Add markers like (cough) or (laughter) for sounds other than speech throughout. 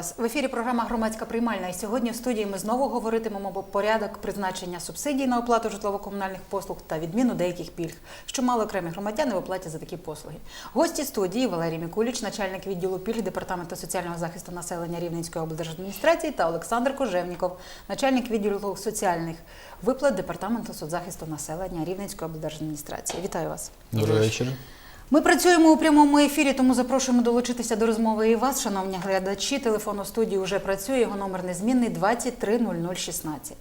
Вас в ефірі. Програма Громадська приймальна. І сьогодні в студії ми знову говоритимемо про порядок призначення субсидій на оплату житлово-комунальних послуг та відміну деяких пільг, що мали окремі громадяни в оплаті за такі послуги. Гості студії Валерій Мікуліч, начальник відділу пільг департаменту соціального захисту населення Рівненської облдержадміністрації, та Олександр Кожевніков, начальник відділу соціальних виплат департаменту соцзахисту населення Рівненської облдержадміністрації. Вітаю вас. Добрий вечір. Ми працюємо у прямому ефірі, тому запрошуємо долучитися до розмови і вас, шановні глядачі. Телефон у студії вже працює, його номер незмінний 230016.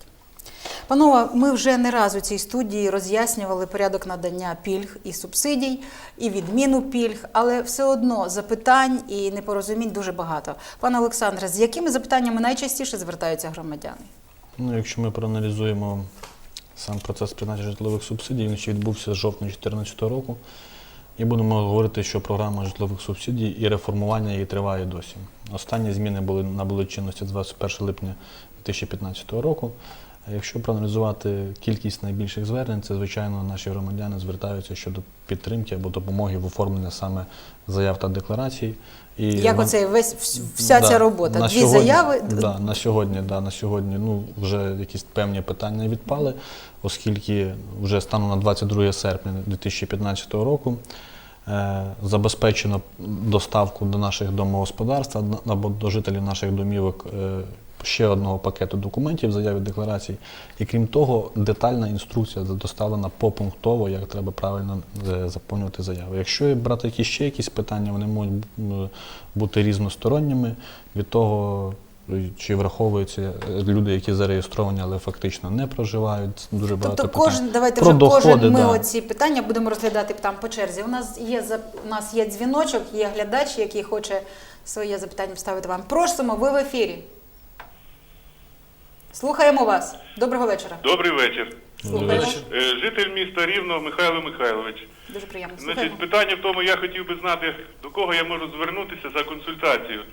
Панове, ми вже не раз у цій студії роз'яснювали порядок надання пільг і субсидій, і відміну пільг, але все одно запитань і непорозумінь дуже багато. Пане Олександре, з якими запитаннями найчастіше звертаються громадяни? Ну, якщо ми проаналізуємо сам процес призначення житлових субсидій, він ще відбувся з жовтня 2014 року. І будемо говорити, що програма житлових субсидій і реформування її триває досі. Останні зміни були набули чинності з 21 липня 2015 року. Якщо проаналізувати кількість найбільших звернень, це звичайно наші громадяни звертаються щодо підтримки або допомоги в оформленні саме заяв та декларацій. І Як вон- оце весь вся Да, ця робота? на Дві сьогодні- заяви. Да, на сьогодні, да, на сьогодні ну, вже якісь певні питання відпали, оскільки вже станом на 22 серпня 2015 року забезпечено доставку до наших домогосподарств або до жителів наших домівок е, ще одного пакету документів, заяв і декларацій. І крім того, детальна інструкція доставлена попунктово, як треба правильно е, заповнювати заяву. Якщо брати ще якісь питання, вони можуть бути різносторонніми від того. Чи враховуються е, люди, які зареєстровані, але фактично не проживають. Дуже багато Тобто питань. кожен, давайте Про вже кожен ми да. оці питання будемо розглядати там по черзі. У нас є у нас є дзвіночок, є глядач, який хоче своє запитання вставити вам. Просимо, ви в ефірі. Слухаємо вас. Доброго вечора. Добрий вечір. Слухаємо. Е, Житель міста Рівного Михайло Михайлович. Дуже приємно. Значить, Слухаємо. питання в тому, я хотів би знати, до кого я можу звернутися за консультацією.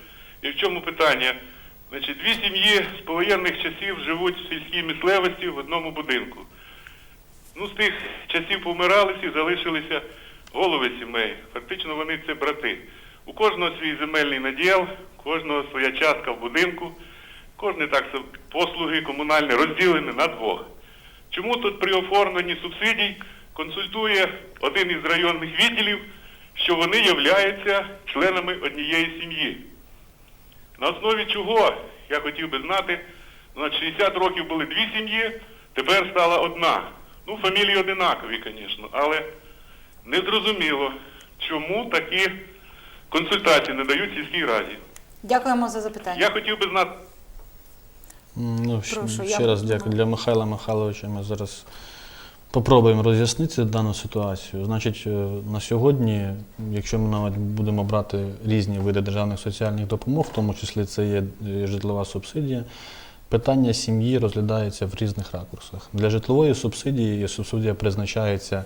І в чому питання? Значить, дві сім'ї з повоєнних часів живуть в сільській місцевості в одному будинку. Ну, з тих часів помирали всі, залишилися голови сімей. Фактично вони це брати. У кожного свій земельний наділ, у кожного своя частка в будинку, кожне так послуги комунальні розділені на двох. Чому тут при оформленні субсидій консультує один із районних відділів, що вони являються членами однієї сім'ї? На основі чого я хотів би знати, на 60 років були дві сім'ї, тепер стала одна. Ну, фамілії одинакові, звісно, але незрозуміло, чому такі консультації не дають сільській раді. Дякуємо за запитання. Я хотів би знати. Ну, Прошу, ще я- раз дякую для Михайла Михайловича. Ми зараз попробуємо роз'яснити дану ситуацію. Значить, е, на сьогодні, якщо ми навіть будемо брати різні види державних соціальних допомог, в тому числі це є житлова субсидія, питання сім'ї розглядається в різних ракурсах. Для житлової субсидії субсидія призначається.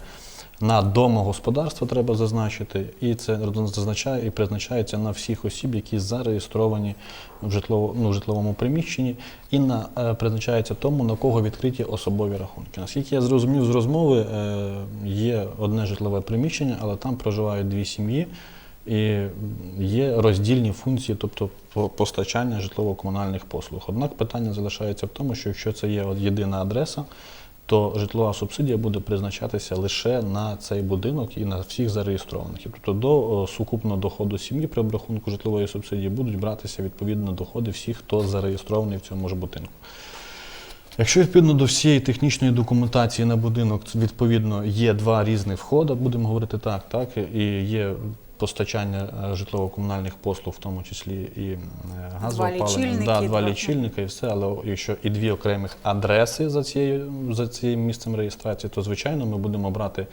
На домогосподарство треба зазначити, і це зазначає і призначається на всіх осіб, які зареєстровані в, житлово, ну, в житловому приміщенні, і на е, призначається тому, на кого відкриті особові рахунки. Наскільки я зрозумів з розмови, е, є одне житлове приміщення, але там проживають дві сім'ї. І є роздільні функції, тобто постачання житлово-комунальних послуг. Однак питання залишається в тому, що якщо це є єдина адреса, то житлова субсидія буде призначатися лише на цей будинок і на всіх зареєстрованих. Тобто до сукупного доходу сім'ї при обрахунку житлової субсидії будуть братися відповідно доходи всіх, хто зареєстрований в цьому ж будинку. Якщо відповідно до всієї технічної документації на будинок відповідно є два різних входи, будемо говорити так, так і є постачання е, житлово-комунальних послуг, в тому числі і е, газове опалення, лічильники, да, два два- лічильника і все, але якщо і дві окремих адреси за цією за цим місцем реєстрації, то звичайно ми будемо брати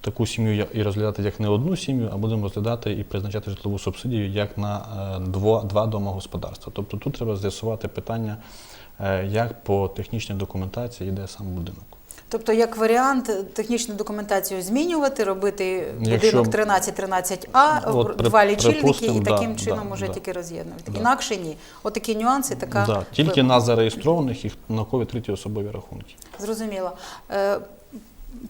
таку сім'ю і розглядати як не одну сім'ю, а будемо розглядати і призначати житлову субсидію як на е, дво, два домогосподарства. Тобто тут треба з'ясувати питання, як по технічній документації йде сам будинок. Тобто, як варіант, технічну документацію змінювати, робити Якщо- будинок 13-13А, От при- два лічильники і припустимо, да, таким чином да, да. тільки роз'єднувати. Да. Інакше ні. Отакі нюанси, така Да, тільки на зареєстрованих і на кого відкриті особові рахунки. Зрозуміло. Е,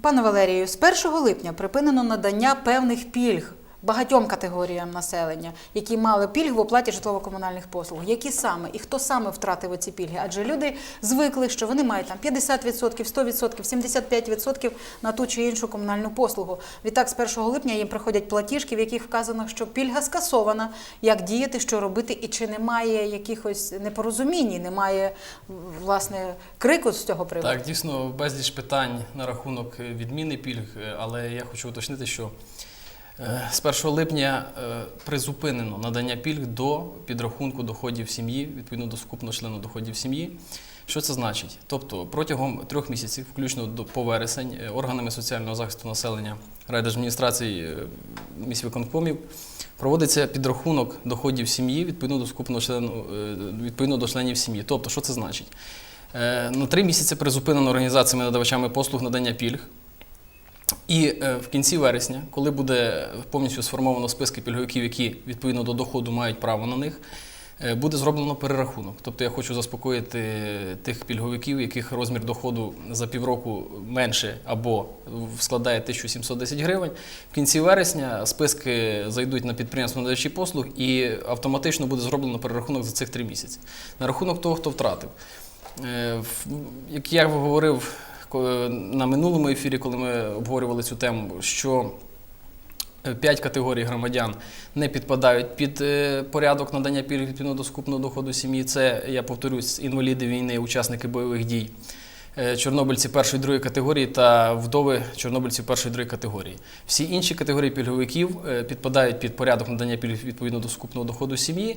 Пане Валерію, з 1 липня припинено надання певних пільг багатьом категоріям населення, які мали пільг в оплаті житлово-комунальних послуг. Які саме і хто саме втратив ці пільги? Адже люди звикли, що вони мають там 50%, 100%, 75% на ту чи іншу комунальну послугу. Відтак, з 1 липня їм приходять платіжки, в яких вказано, що пільга скасована, як діяти, що робити, і чи немає якихось непорозумінь, немає власне крику з цього приводу. Так, дійсно, безліч питань на рахунок відміни пільг, але я хочу уточнити, що з 1 липня е, призупинено надання пільг до підрахунку доходів сім'ї, відповідно до сукупного члену доходів сім'ї. Що це значить? Тобто протягом трьох місяців, включно до по вересень, е, органами соціального захисту населення райдержадміністрації е, міськвиконкомів проводиться підрахунок доходів сім'ї відповідно до сукупного члену е, відповідно до членів сім'ї. Тобто, що це значить? Е, На три місяці призупинено організаціями надавачами послуг надання пільг. І е, в кінці вересня, коли буде повністю сформовано списки пільговиків, які відповідно до доходу мають право на них, е, буде зроблено перерахунок. Тобто я хочу заспокоїти тих пільговиків, яких розмір доходу за півроку менше або складає 1710 гривень. В кінці вересня списки зайдуть на підприємство надавачі послуг і автоматично буде зроблено перерахунок за цих три місяці. На рахунок того, хто втратив. Е, Як я говорив на минулому ефірі, коли ми обговорювали цю тему, що е, п'ять категорій громадян не підпадають під е, порядок надання пільг відповідно до скупного доходу сім'ї. Це, я повторюсь, інваліди війни, учасники бойових дій. е, Чорнобильці першої другої категорії та вдови чорнобильців першої другої категорії. Всі інші категорії пільговиків підпадають під порядок надання пільг відповідно до сукупного доходу сім'ї.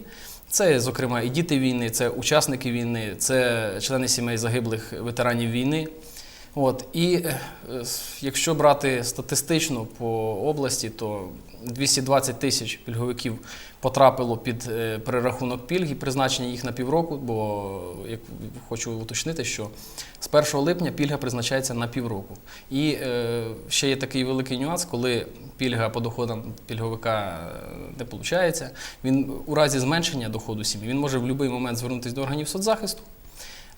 Це, зокрема, і діти війни, це учасники війни, це члени сімей загиблих ветеранів війни. От, і е, якщо брати статистично по області, то 220 тисяч пільговиків потрапило під е, перерахунок пільг і призначення їх на півроку, бо як хочу уточнити, що з 1 липня пільга призначається на півроку. І е, ще є такий великий нюанс, коли пільга по доходам пільговика е, не виходить, він у разі зменшення доходу сім'ї він може в будь-який момент звернутися до органів соцзахисту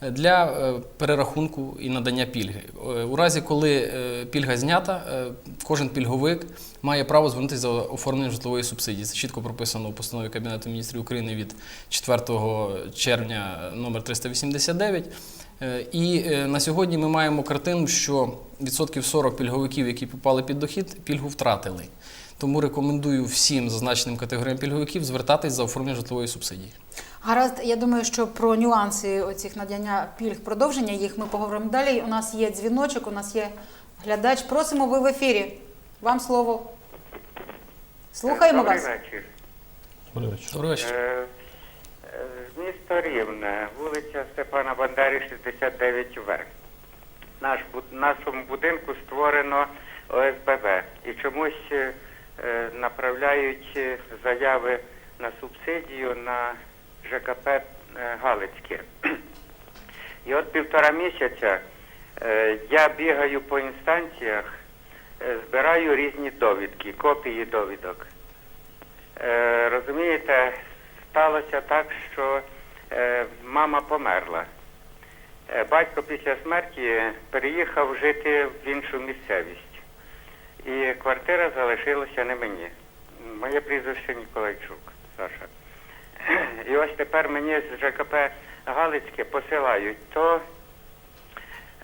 для е, перерахунку і надання пільги. Е, У разі, коли е, пільга знята, кожен пільговик має право звернутися за оформленням житлової субсидії. Це чітко прописано у постанові Кабінету міністрів України від 4 червня номер 389. Е, І на сьогодні ми маємо картину, що відсотків 40 пільговиків, які попали під дохід, пільгу втратили. Тому рекомендую всім зазначеним категоріям пільговиків звертатись за оформленням житлової субсидії. Гаразд, я думаю, що про нюанси оцих надання пільг, продовження їх ми поговоримо далі. У нас є дзвіночок, у нас є глядач. Просимо ви в ефірі. Вам слово. Слухаємо Добрий вас. вечір. Добрий вечір. Добрий вечір. Е, е, Місто Рівне, вулиця Степана Бандери, 69В. Наш, бу- нашому будинку створено ОСББ. І чомусь е, е, направляють е, заяви на субсидію на ЖКП е, Галицьке. І от півтора місяця е, я бігаю по інстанціях, е, збираю різні довідки, копії довідок. Розумієте, сталося так, що мама померла. Батько після смерті переїхав жити в іншу місцевість. І квартира залишилася не мені. Моє прізвище Ніколайчук, Саша. І ось тепер мені з ЖКП Галицьке посилають то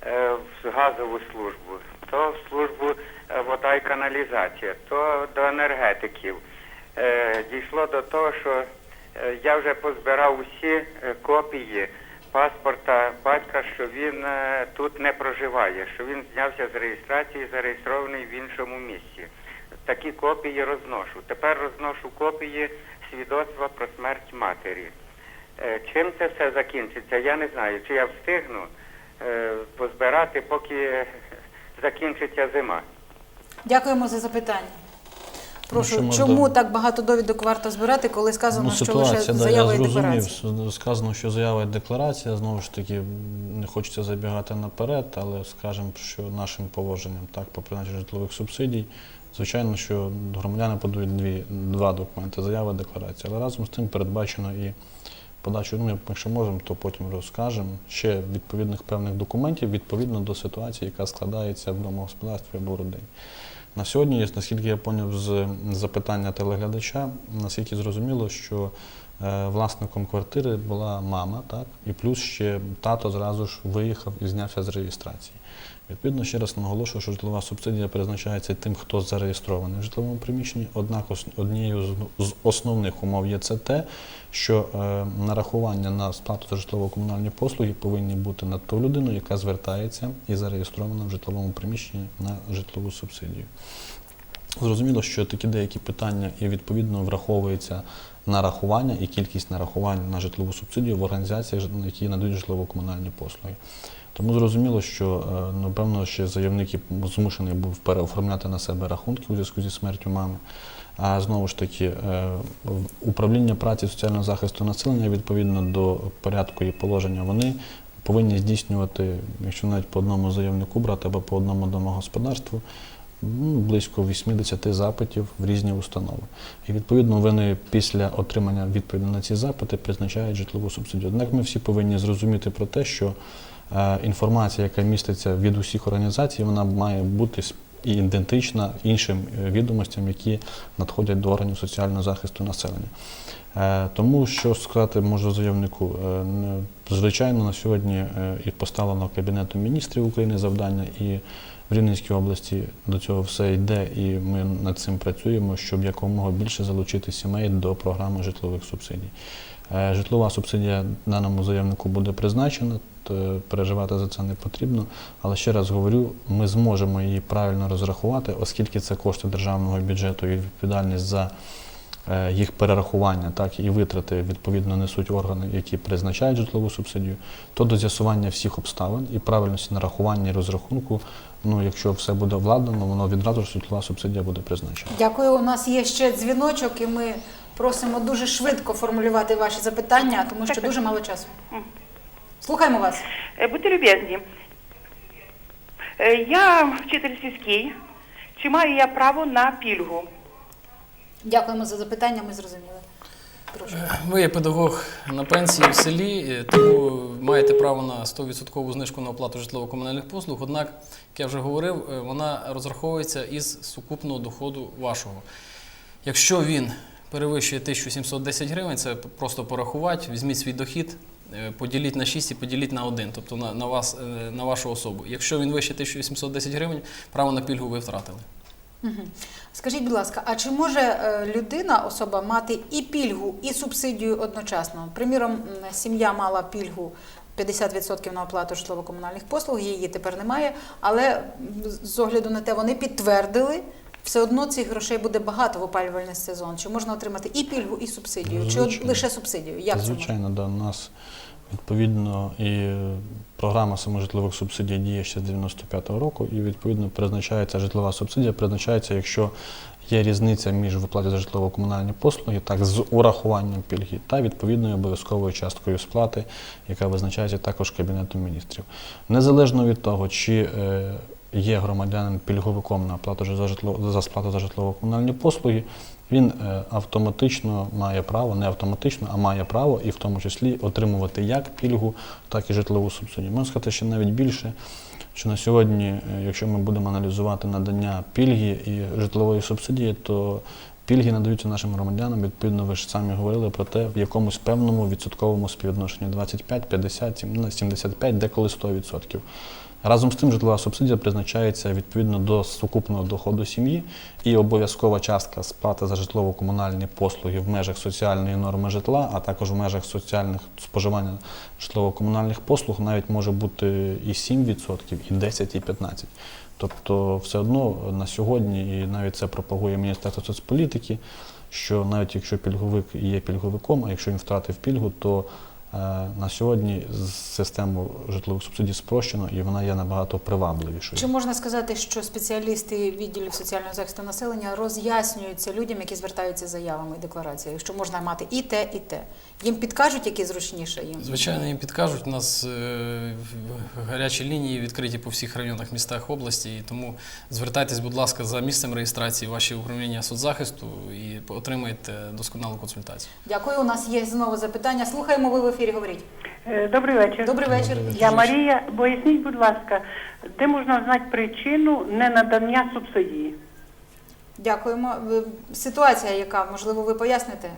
е, в газову службу, то в службу е, вода і каналізація, то до енергетиків. Е, Дійшло до того, що я вже позбирав усі копії паспорта батька, що він тут не проживає, що він знявся з реєстрації, зареєстрований в іншому місці. Такі копії розношу. Тепер розношу копії свідоцтва про смерть матері. Е, Чим це все закінчиться, я не знаю. Чи я встигну е, позбирати, поки закінчиться зима. Дякуємо за запитання. Прошу, Ну, чому можна- так багато довідок варто збирати, коли сказано, Ну, що лише ситуація, да, заява я і зрозумів. декларація? Сказано, що заява і декларація. Знову ж таки, не хочеться забігати наперед, але скажемо, що нашим положенням так, по призначенню житлових субсидій, звичайно, що громадяни подають дві, два документи заява декларація. Але разом з тим передбачено і подачу, ну, якщо можемо, то потім розкажемо ще відповідних певних документів відповідно до ситуації, яка складається в домогосподарстві або родині. На сьогодні, наскільки я поняв з запитання телеглядача, наскільки зрозуміло, що е, власником квартири була мама, так, і плюс ще тато зразу ж виїхав і знявся з реєстрації. Відповідно, ще раз наголошую, що житлова субсидія призначається тим, хто зареєстрований в житловому приміщенні. Однак однією з- основних умов є це те, що е, нарахування на сплату за житлово-комунальні послуги повинні бути над ту людину, яка звертається і зареєстрована в житловому приміщенні на житлову субсидію. Зрозуміло, що такі деякі питання і відповідно враховується нарахування і кількість нарахувань на житлову субсидію в організаціях, які надають житлово-комунальні послуги. Тому зрозуміло, що е, напевно ще заявник змушений був переоформляти на себе рахунки у зв'язку зі смертю мами. А знову ж таки, е, управління праці соціального захисту населення відповідно до порядку і положення вони повинні здійснювати, якщо навіть по одному заявнику брати або по одному домогосподарству, ну, близько 80 запитів в різні установи. І відповідно вони після отримання відповіді на ці запити призначають житлову субсидію. Однак ми всі повинні зрозуміти про те, що інформація, яка міститься від усіх організацій, вона має бути і ідентична іншим е, відомостям, які надходять до органів соціального захисту населення. Е, Тому що сказати можу заявнику, Е, звичайно, на сьогодні е, і поставлено Кабінетом міністрів України завдання, і в Рівненській області до цього все йде, і ми над цим працюємо, щоб якомога більше залучити сімей до програми житлових субсидій. Е, Житлова субсидія даному заявнику буде призначена, переживати за це не потрібно. Але ще раз говорю, ми зможемо її правильно розрахувати, оскільки це кошти державного бюджету і відповідальність за е, їх перерахування, так і витрати відповідно несуть органи, які призначають житлову субсидію, то до з'ясування всіх обставин і правильності нарахування і розрахунку. Ну, якщо все буде владнано, воно відразу ж житлова субсидія буде призначена. Дякую. У нас є ще дзвіночок, і ми просимо дуже швидко формулювати ваші запитання, тому що дуже мало часу. Слухаємо вас. Е, Будьте любезні. Е, Я вчитель сільський. Чи маю я право на пільгу? Дякуємо за запитання. Ми зрозуміли. Прошу. Ви є педагог на пенсії в селі, е, тому маєте право на 100% знижку на оплату житлово-комунальних послуг. Однак, як я вже говорив, е, вона розраховується із сукупного доходу вашого. Якщо він перевищує 1710 гривень, це просто порахувати, візьміть свій дохід, е, поділіть на 6 і поділіть на 1, тобто на, на, вас, е, на вашу особу. Якщо він вище 1710 гривень, право на пільгу ви втратили. Скажіть, будь ласка, а чи може е, людина, особа, мати і пільгу, і субсидію одночасно? Приміром, сім'я мала пільгу 50% на оплату житлово-комунальних послуг, її тепер немає, але з огляду на те, вони підтвердили. Все одно цих грошей буде багато в опалювальний сезон. Чи можна отримати і пільгу, і субсидію? Чи лише субсидію? Як це? Звичайно, да. У нас відповідно і програма саможитлових субсидій діє ще з 95-го року, і відповідно призначається житлова субсидія, призначається, якщо є різниця між виплаті за житлово-комунальні послуги, так з урахуванням пільги та відповідною обов'язковою часткою сплати, яка визначається також Кабінетом міністрів. Незалежно від того, чи е, є громадянин пільговиком на оплату за житло за сплату за житлово-комунальні послуги, він е, автоматично має право, не автоматично, а має право і в тому числі отримувати як пільгу, так і житлову субсидію. Можна сказати, що навіть більше, що на сьогодні, е, якщо ми будемо аналізувати надання пільги і житлової субсидії, то пільги надаються нашим громадянам. Відповідно, ви ж самі говорили про те, в якомусь певному відсотковому співвідношенні 25, 50, сім- ну, 75, деколи 100%. Разом з тим, житлова субсидія призначається відповідно до сукупного доходу сім'ї і обов'язкова частка сплати за житлово-комунальні послуги в межах соціальної норми житла, а також в межах соціальних споживання житлово-комунальних послуг навіть може бути і 7%, і 10%, і 15%. Тобто, все одно на сьогодні, і навіть це пропагує Міністерство соцполітики, що навіть якщо пільговик є пільговиком, а якщо він втратив пільгу, то на сьогодні систему житлових субсидій спрощено і вона є набагато привабливішою. Чи можна сказати, що спеціалісти відділів соціального захисту населення роз'яснюються людям, які звертаються заявами і деклараціями, що можна мати і те, і те? Їм підкажуть, які зручніше їм? Звичайно, їм підкажуть. У нас е, гарячі лінії відкриті по всіх районах, містах області. І тому звертайтесь, будь ласка, за місцем реєстрації ваші управління соцзахисту і отримаєте досконалу консультацію. Дякую. У нас є знову запитання. Слухаємо ви в ефірі. Говоріть. Е, Добрий вечір. Добрий вечір. Я Марія. Поясніть, будь ласка, де можна знати причину ненадання субсидії? Дякуємо. Ситуація, яка можливо ви поясните?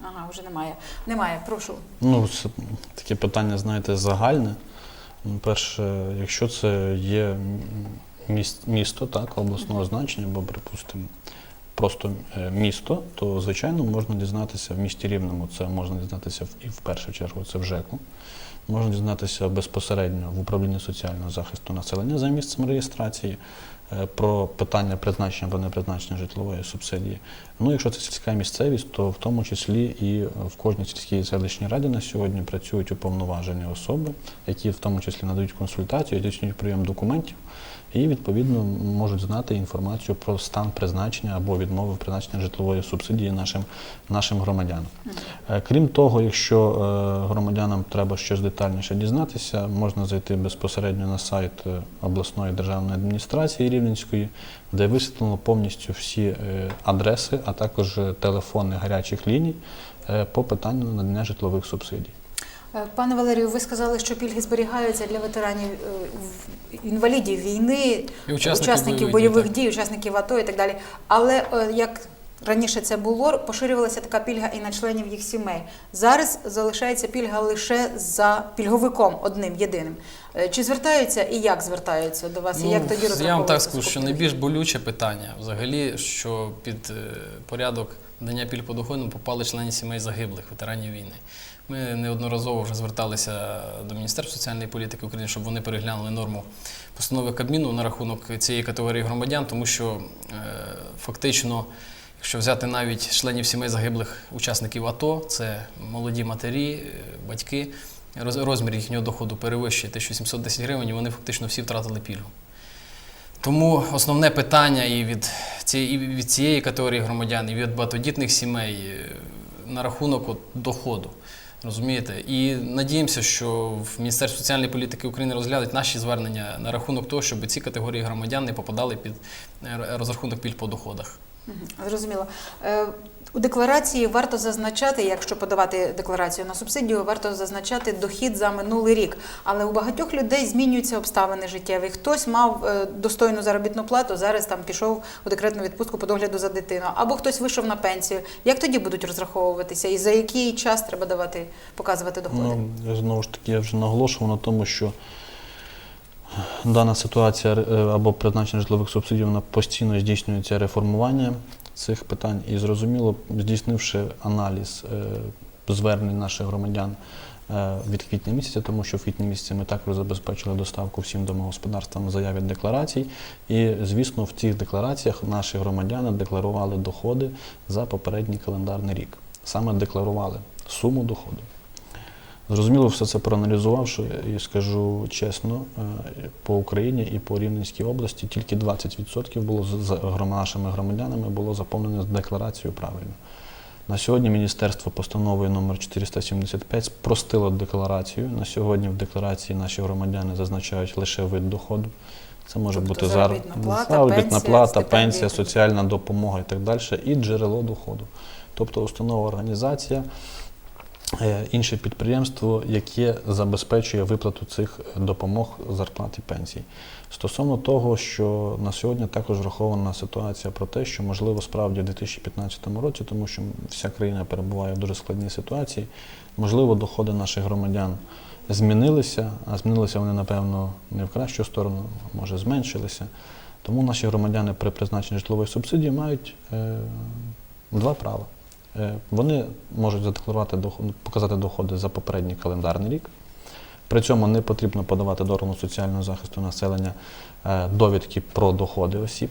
Ага, вже немає. Немає. Прошу. Ну, це таке питання, знаєте, загальне. Ну, Перше, якщо це є міс- місто, так, обласного значення, або, припустимо, просто е, місто, то, звичайно, можна дізнатися в місті Рівному. Це можна дізнатися і в першу чергу це в ЖЕКу. Можна дізнатися безпосередньо в управлінні соціального захисту населення за місцем реєстрації е, про питання призначення або непризначення житлової субсидії. Ну, якщо це сільська місцевість, то в тому числі і в кожній сільській селищній раді на сьогодні працюють уповноважені особи, які в тому числі надають консультацію, здійснюють прийом документів і відповідно можуть знати інформацію про стан призначення або відмови в призначення житлової субсидії нашим, нашим громадянам. Е, Крім того, якщо е, громадянам треба щось детальніше дізнатися, можна зайти безпосередньо на сайт е, обласної державної адміністрації Рівненської, де висвітлено повністю всі адреси, а також телефони гарячих ліній по питанню надання житлових субсидій. Е, Пане Валерію, ви сказали, що пільги зберігаються для ветеранів е, інвалідів війни, І учасників бойових бойових дій, дій, учасників АТО і так далі. Але е, як раніше це було, поширювалася така пільга і на членів їх сімей. Зараз залишається пільга лише за пільговиком одним єдиним. Чи звертаються і як звертаються до вас? і як тоді Ну, я вам так скажу, що найбільш болюче питання взагалі, що під порядок надання пільг по доходам попали члени сімей загиблих, ветеранів війни. Ми неодноразово вже зверталися до Міністерства соціальної політики України, щоб вони переглянули норму постанови Кабміну на рахунок цієї категорії громадян, тому що е, фактично. Якщо взяти навіть членів сімей загиблих учасників АТО, це молоді матері, е, батьки, розмір їхнього доходу перевищує 1710 гривень, вони фактично всі втратили пільгу. Тому основне питання і від цієї, і від цієї категорії громадян, і від багатодітних сімей е, на рахунок от доходу. Розумієте? І надіємося, що в Міністерстві соціальної політики України розглянуть наші звернення на рахунок того, щоб ці категорії громадян не попадали під е, розрахунок пільг по доходах. Зрозуміло. Е, У декларації варто зазначати, якщо подавати декларацію на субсидію, варто зазначати дохід за минулий рік. Але у багатьох людей змінюються обставини життєві. Хтось мав е, достойну заробітну плату, зараз там пішов у декретну відпустку по догляду за дитиною, або хтось вийшов на пенсію. Як тоді будуть розраховуватися, і за який час треба давати показувати доходи? Ну, знову ж таки, я вже наголошував на тому, що дана ситуація е, або призначення житлових субсидій, вона постійно здійснюється реформування цих питань. І зрозуміло, здійснивши аналіз е, звернень наших громадян е, від квітня місяця, тому що в квітні місяці ми також забезпечили доставку всім домогосподарствам заяв від декларацій. І, звісно, в цих деклараціях наші громадяни декларували доходи за попередній календарний рік. Саме декларували суму доходу. Зрозуміло, все це проаналізувавши і скажу чесно, е, по Україні і по Рівненській області тільки 20% було з нашими громадянами було заповнено з декларацією правильно. На сьогодні міністерство постановою номер 475 спростило декларацію. На сьогодні в декларації наші громадяни зазначають лише вид доходу. Це може Тобто бути заробітна зар- плата, заробітна пенсія, плата, пенсія, соціальна допомога і так далі, і джерело доходу. Тобто установа організація інше підприємство, яке забезпечує виплату цих допомог, зарплат і пенсій. Стосовно того, що на сьогодні також врахована ситуація про те, що можливо справді в 2015 році, тому що вся країна перебуває в дуже складній ситуації, можливо, доходи наших громадян змінилися, а змінилися вони, напевно, не в кращу сторону, а може зменшилися. Тому наші громадяни при призначенні житлової субсидії мають е, два права. Е, Вони можуть задекларувати показати доходи за попередній календарний рік. При цьому не потрібно подавати до органу соціального захисту населення е, довідки про доходи осіб.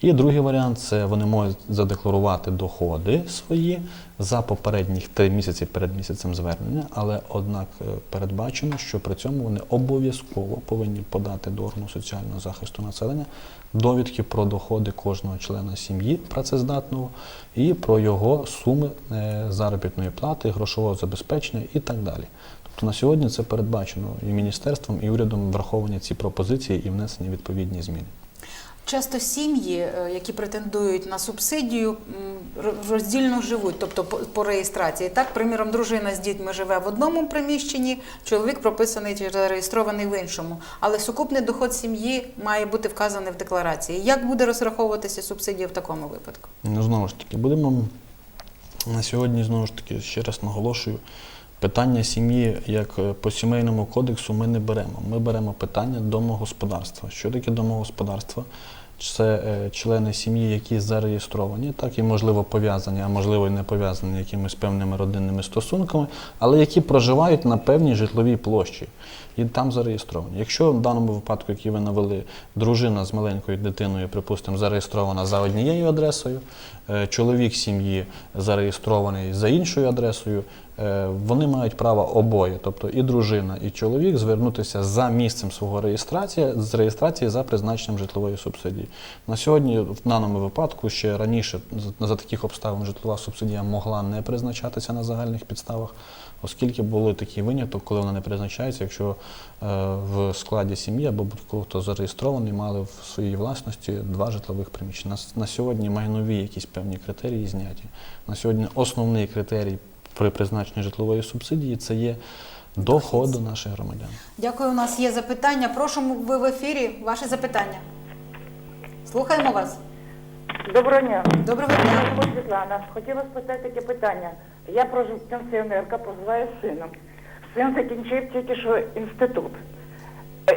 І другий варіант це вони можуть задекларувати доходи свої за попередніх три місяці перед місяцем звернення, але однак е, передбачено, що при цьому вони обов'язково повинні подати до органу соціального захисту населення довідки про доходи кожного члена сім'ї працездатного і про його суми е, заробітної плати, грошового забезпечення і так далі. Тобто на сьогодні це передбачено і міністерством, і урядом враховані ці пропозиції і внесені відповідні зміни. Часто сім'ї, е, які претендують на субсидію, роздільно живуть, тобто по, реєстрації. Так, приміром, дружина з дітьми живе в одному приміщенні, чоловік прописаний чи зареєстрований в іншому. Але сукупний доход сім'ї має бути вказаний в декларації. Як буде розраховуватися субсидія в такому випадку? Ну, знову ж таки, будемо на сьогодні, знову ж таки, ще раз наголошую, питання сім'ї, як е, по сімейному кодексу, ми не беремо. Ми беремо питання домогосподарства. Що таке домогосподарство? Це е, члени сім'ї, які зареєстровані, так і можливо пов'язані, а можливо і не пов'язані якимись певними родинними стосунками, але які проживають на певній житловій площі і там зареєстровані. Якщо в даному випадку, який ви навели, дружина з маленькою дитиною, припустимо, зареєстрована за однією адресою, чоловік сім'ї зареєстрований за іншою адресою, е, вони мають право обоє, тобто і дружина, і чоловік, звернутися за місцем свого реєстрації з реєстрації за призначенням житлової субсидії. На сьогодні, в даному випадку, ще раніше за- таких обставин житлова субсидія могла не призначатися на загальних підставах, оскільки були такий виняток, коли вона не призначається, якщо е, в складі сім'ї або будь-кого хто зареєстрований, мали в своїй власності два житлових приміщення. На сьогодні майнові якісь певні критерії зняті. На сьогодні основний критерій при призначенні житлової субсидії це є доходу наших громадян. Дякую. У нас є запитання. Прошу ви в ефірі. Ваше запитання. Слухаємо вас. Доброго дня. Доброго дня. Мене звуть Світлана. Хотіла спитати таке питання. Я прожив пенсіонерка, проживаю з сином. Син закінчив тільки що інститут.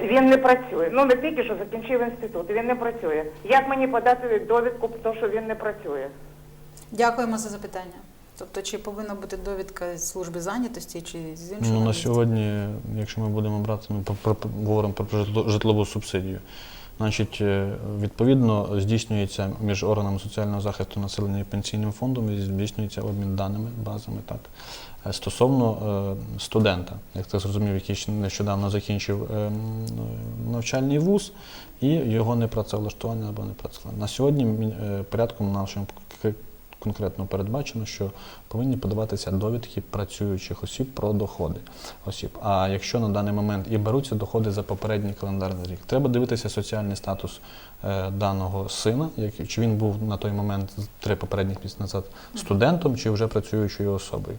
Він не працює. Ну не тільки що закінчив інститут, він не працює. Як мені подати довідку про те, що він не працює? Дякуємо за запитання. Тобто, чи повинна бути довідка з служби зайнятості, чи з іншого? Ну, на місця? сьогодні, якщо ми будемо брати, ми про, про, говоримо про житло- житлову субсидію. Значить, е, відповідно, здійснюється між органами соціального захисту населення і пенсійним фондом і здійснюється обмін даними, базами. Так. Е, Стосовно е, студента, як ти зрозумів, який нещодавно закінчив е, навчальний вуз, і його непрацевлаштування або непрацевлаштування. На сьогодні порядком нашим конкретно передбачено, що повинні подаватися довідки працюючих осіб про доходи осіб. А якщо на даний момент і беруться доходи за попередній календарний рік, треба дивитися соціальний статус е, даного сина, як, чи він був на той момент з- три попередніх місяці назад студентом чи вже працюючою особою.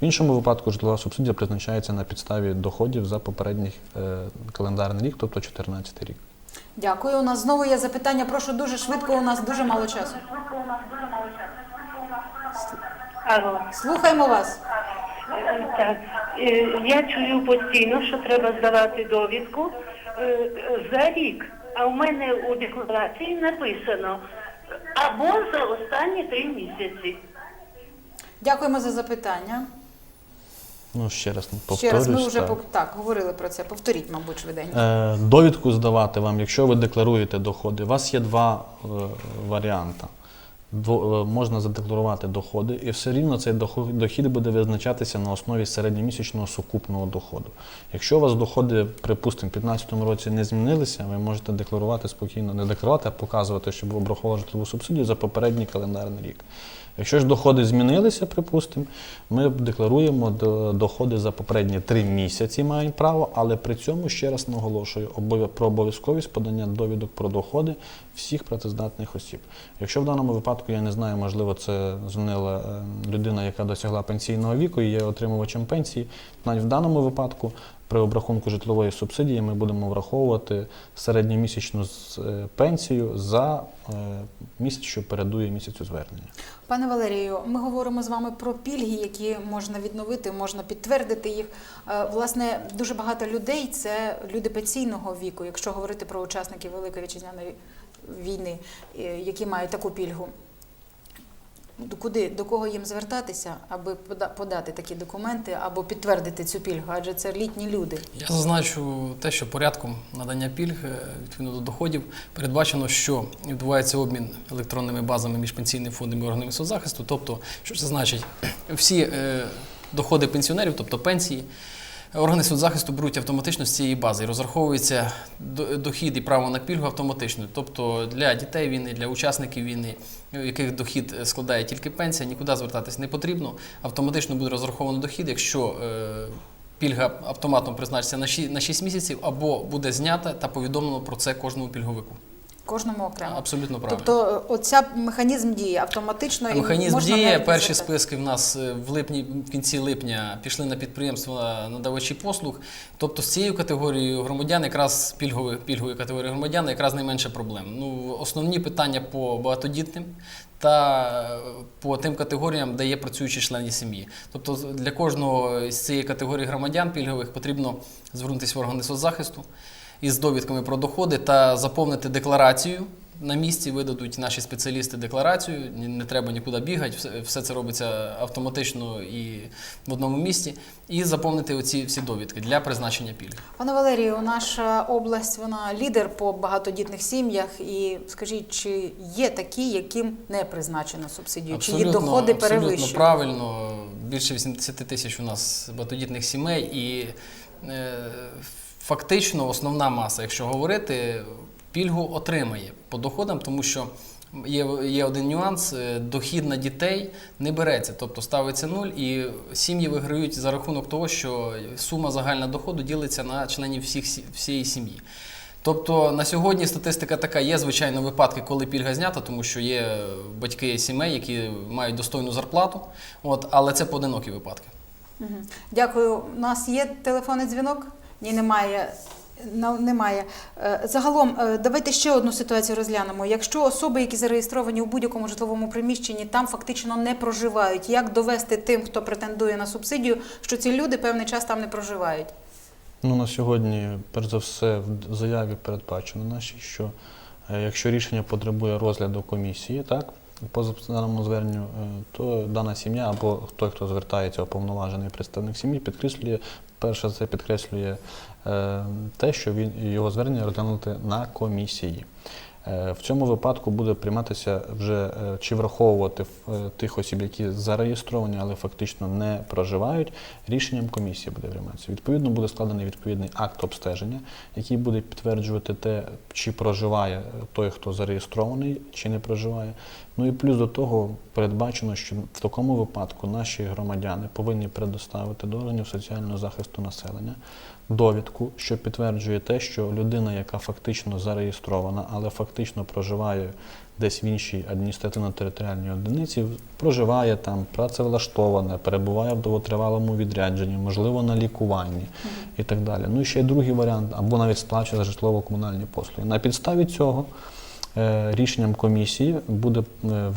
В іншому випадку житлова субсидія призначається на підставі доходів за попередній е, календарний рік, тобто 2014 рік. Дякую. У нас знову є запитання. Прошу дуже швидко. У нас дуже мало часу. Алло, Слухаємо вас. Е, так. Е, Я чую постійно, що треба здавати довідку е, за рік. А в мене у декларації написано або за останні три місяці. Дякуємо за запитання. Ну, ще раз повторюсь. Ще раз ми вже так. так говорили про це. Повторіть, мабуть, швиденько. Е, довідку здавати вам, якщо ви декларуєте доходи. У вас є два е, варіанти. Е, можна задекларувати доходи, і все рівно цей дохід буде визначатися на основі середньомісячного сукупного доходу. Якщо у вас доходи, припустимо, в 2015 році не змінилися, ви можете декларувати спокійно, не декларувати, а показувати, щоб ви житлову субсидію за попередній календарний рік. Якщо ж доходи змінилися, припустимо, ми декларуємо до- доходи за попередні три місяці, маємо право, але при цьому ще раз наголошую про обов'язковість подання довідок про доходи всіх працездатних осіб. Якщо в даному випадку я не знаю, можливо, це дзвонила е, людина, яка досягла пенсійного віку і є отримувачем пенсії, навіть в даному випадку. При обрахунку житлової субсидії ми будемо враховувати середньомісячну е, пенсію за е, місяць, що передує місяцю звернення. Пане Валерію, ми говоримо з вами про пільги, які можна відновити, можна підтвердити їх. Е, Власне, дуже багато людей це люди пенсійного віку, якщо говорити про учасників Великої вітчизняної війни, які мають таку пільгу. Куди до кого їм звертатися, аби пода- подати такі документи або підтвердити цю пільгу? Адже це літні люди. Я зазначу те, що порядком надання пільг е, відповідно до доходів передбачено, що відбувається обмін електронними базами між пенсійним фондом і органами соцзахисту. Тобто, що це значить? (clears throat) Всі е, доходи пенсіонерів, тобто пенсії, органи соцзахисту беруть автоматично з цієї бази і розраховується до- дохід і право на пільгу автоматично. Тобто для дітей війни, для учасників війни, у яких дохід складає тільки пенсія, нікуди звертатись не потрібно. Автоматично буде розраховано дохід, якщо е, пільга автоматом призначиться на 6, на 6 місяців або буде знята та повідомлено про це кожному пільговику. Кожному окремо. Абсолютно правильно. Тобто, е, оця механізм діє автоматично і Механізм можна діє. Перші списки в нас е, в липні, в кінці липня пішли на підприємства надавачі послуг. Тобто з цією категорією громадян, якраз пільгові, пільгової категорії громадян, якраз найменше проблем. Ну, основні питання по багатодітним та е, по тим категоріям, де є працюючі члени сім'ї. Тобто для кожного з цієї категорії громадян пільгових потрібно звернутися в органи соцзахисту із довідками про доходи та заповнити декларацію. На місці видадуть наші спеціалісти декларацію, не треба нікуди бігати, все, це робиться автоматично і в одному місці, і заповнити оці всі довідки для призначення пільги. Пане Валерію, наша область вона лідер по багатодітних сім'ях. І скажіть, чи є такі, яким не призначено субсидію? Чи їх доходи абсолютно перевищують? правильно. Більше 80 тисяч у нас багатодітних сімей, і е, фактично основна маса, якщо говорити, пільгу отримає по доходам, тому що. Є, є один нюанс: е, дохід на дітей не береться, тобто ставиться нуль, і сім'ї виграють за рахунок того, що сума загальна доходу ділиться на членів всіх всієї сім'ї. Тобто на сьогодні статистика така, є звичайно випадки, коли пільга знята, тому що є батьки сімей, які мають достойну зарплату, от, але це поодинокі випадки. Дякую. У нас є телефонний дзвінок? Ні, немає. Ну, Немає. Е, Загалом, е, давайте ще одну ситуацію розглянемо. Якщо особи, які зареєстровані у будь-якому житловому приміщенні, там фактично не проживають, як довести тим, хто претендує на субсидію, що ці люди певний час там не проживають? Ну, на сьогодні, перш за все, в заяві передбачено нашій, що е, якщо рішення потребує розгляду комісії, так, по даному зверненню, е, то дана сім'я або той, хто звертається, уповноважений представник сім'ї, підкреслює, перше це підкреслює е, те, що він його звернення розглянути на комісії. Е, В цьому випадку буде прийматися вже чи враховувати тих осіб, які зареєстровані, але фактично не проживають. Рішенням комісії буде прийматися. Відповідно, буде складений відповідний акт обстеження, який буде підтверджувати те, чи проживає той, хто зареєстрований, чи не проживає. Ну і плюс до того передбачено, що в такому випадку наші громадяни повинні предоставити до органів соціального захисту населення довідку, що підтверджує те, що людина, яка фактично зареєстрована, але фактично проживає десь в іншій адміністративно-територіальній одиниці, проживає там, працевлаштована, перебуває в довготривалому відрядженні, можливо, на лікуванні і так далі. Ну і ще й другий варіант, або навіть сплачує за житлово-комунальні послуги. На підставі цього. Е, Рішенням комісії буде е,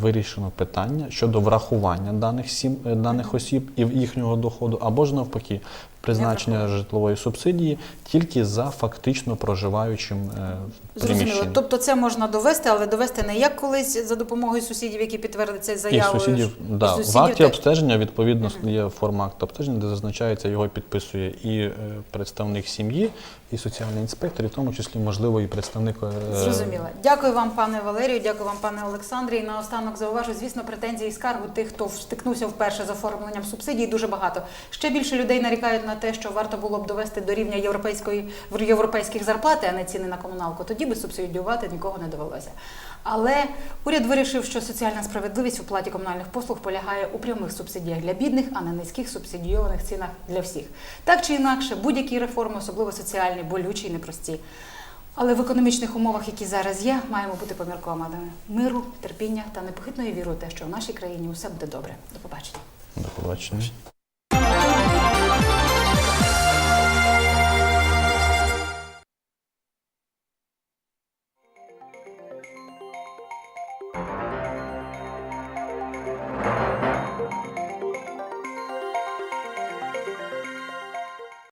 вирішено питання щодо врахування даних сім е, даних осіб і їхнього доходу, або ж навпаки, призначення житлової субсидії тільки за фактично проживаючим е, Зрозуміло. приміщенням. Тобто це можна довести, але довести не як колись за допомогою сусідів, які підтвердять це І заявою. сусідів, і да, сусідів в акті теж. обстеження відповідно є форма акту обстеження, де зазначається, його підписує і представник сім'ї, і соціальний інспектор, і в тому числі, можливо, і представник зрозуміла. Зрозуміло. Дякую вам, пане Валерію, дякую вам, пане Олександрі. І наостанок зауважу, звісно, претензії і скаргу тих, хто стикнувся вперше з оформленням субсидій, дуже багато. Ще більше людей нарікають на те, що варто було б довести до рівня європейської європейських зарплати, а не ціни на комуналку. Тоді би субсидіювати нікого не довелося. Але уряд вирішив, що соціальна справедливість у платі комунальних послуг полягає у прямих субсидіях для бідних, а не низьких субсидійованих цінах для всіх. Так чи інакше, будь-які реформи, особливо соціальні, болючі і непрості. Але в економічних умовах, які зараз є, маємо бути поміркованими миру, терпіння та непохитної віри у те, що в нашій країні усе буде добре. До побачення. До побачення.